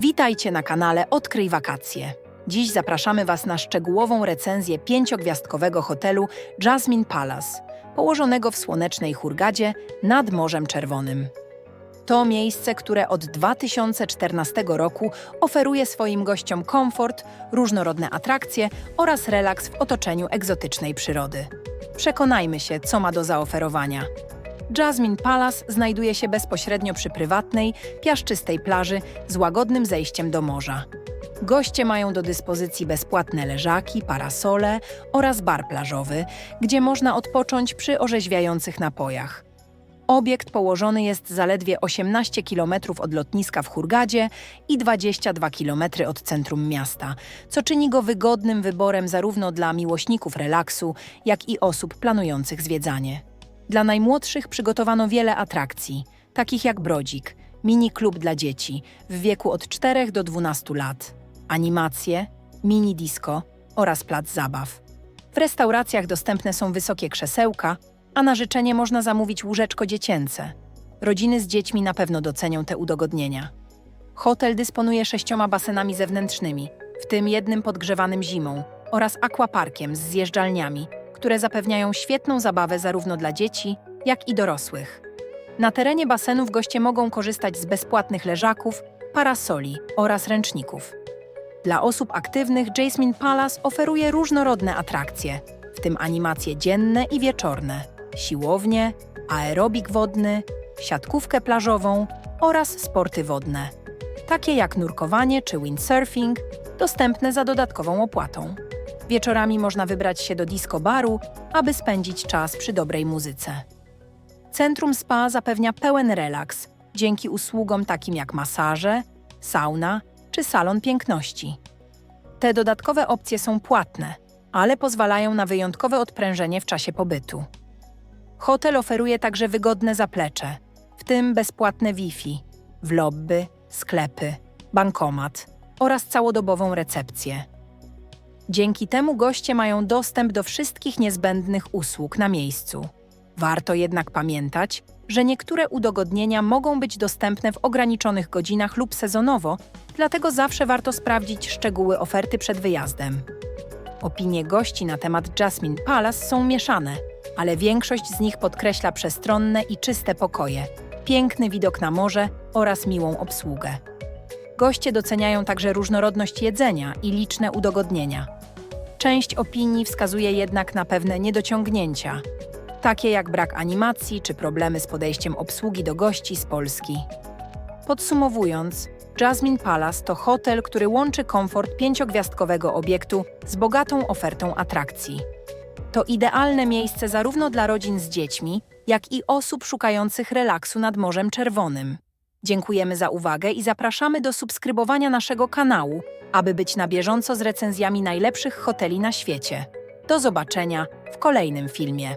Witajcie na kanale Odkryj Wakacje. Dziś zapraszamy Was na szczegółową recenzję pięciogwiazdkowego hotelu Jasmine Palace, położonego w słonecznej Hurgadzie nad Morzem Czerwonym. To miejsce, które od 2014 roku oferuje swoim gościom komfort, różnorodne atrakcje oraz relaks w otoczeniu egzotycznej przyrody. Przekonajmy się, co ma do zaoferowania. Jasmine Palace znajduje się bezpośrednio przy prywatnej, piaszczystej plaży z łagodnym zejściem do morza. Goście mają do dyspozycji bezpłatne leżaki, parasole oraz bar plażowy, gdzie można odpocząć przy orzeźwiających napojach. Obiekt położony jest zaledwie 18 km od lotniska w Hurgadzie i 22 km od centrum miasta, co czyni go wygodnym wyborem zarówno dla miłośników relaksu, jak i osób planujących zwiedzanie. Dla najmłodszych przygotowano wiele atrakcji, takich jak brodzik, mini klub dla dzieci w wieku od 4 do 12 lat, animacje, mini disco oraz plac zabaw. W restauracjach dostępne są wysokie krzesełka, a na życzenie można zamówić łóżeczko dziecięce. Rodziny z dziećmi na pewno docenią te udogodnienia. Hotel dysponuje sześcioma basenami zewnętrznymi, w tym jednym podgrzewanym zimą, oraz aquaparkiem z zjeżdżalniami, które zapewniają świetną zabawę zarówno dla dzieci, jak i dorosłych. Na terenie basenów goście mogą korzystać z bezpłatnych leżaków, parasoli oraz ręczników. Dla osób aktywnych Jasmine Palace oferuje różnorodne atrakcje, w tym animacje dzienne i wieczorne, siłownie, aerobik wodny, siatkówkę plażową oraz sporty wodne, takie jak nurkowanie czy windsurfing, dostępne za dodatkową opłatą. Wieczorami można wybrać się do disco baru, aby spędzić czas przy dobrej muzyce. Centrum spa zapewnia pełen relaks dzięki usługom takim jak masaże, sauna czy salon piękności. Te dodatkowe opcje są płatne, ale pozwalają na wyjątkowe odprężenie w czasie pobytu. Hotel oferuje także wygodne zaplecze, w tym bezpłatne Wi-Fi, w lobby, sklepy, bankomat oraz całodobową recepcję. Dzięki temu goście mają dostęp do wszystkich niezbędnych usług na miejscu. Warto jednak pamiętać, że niektóre udogodnienia mogą być dostępne w ograniczonych godzinach lub sezonowo, dlatego zawsze warto sprawdzić szczegóły oferty przed wyjazdem. Opinie gości na temat Jasmine Palace są mieszane, ale większość z nich podkreśla przestronne i czyste pokoje, piękny widok na morze oraz miłą obsługę. Goście doceniają także różnorodność jedzenia i liczne udogodnienia. Część opinii wskazuje jednak na pewne niedociągnięcia, takie jak brak animacji czy problemy z podejściem obsługi do gości z Polski. Podsumowując, Jasmine Palace to hotel, który łączy komfort pięciogwiazdkowego obiektu z bogatą ofertą atrakcji. To idealne miejsce zarówno dla rodzin z dziećmi, jak i osób szukających relaksu nad Morzem Czerwonym. Dziękujemy za uwagę i zapraszamy do subskrybowania naszego kanału, aby być na bieżąco z recenzjami najlepszych hoteli na świecie. Do zobaczenia w kolejnym filmie.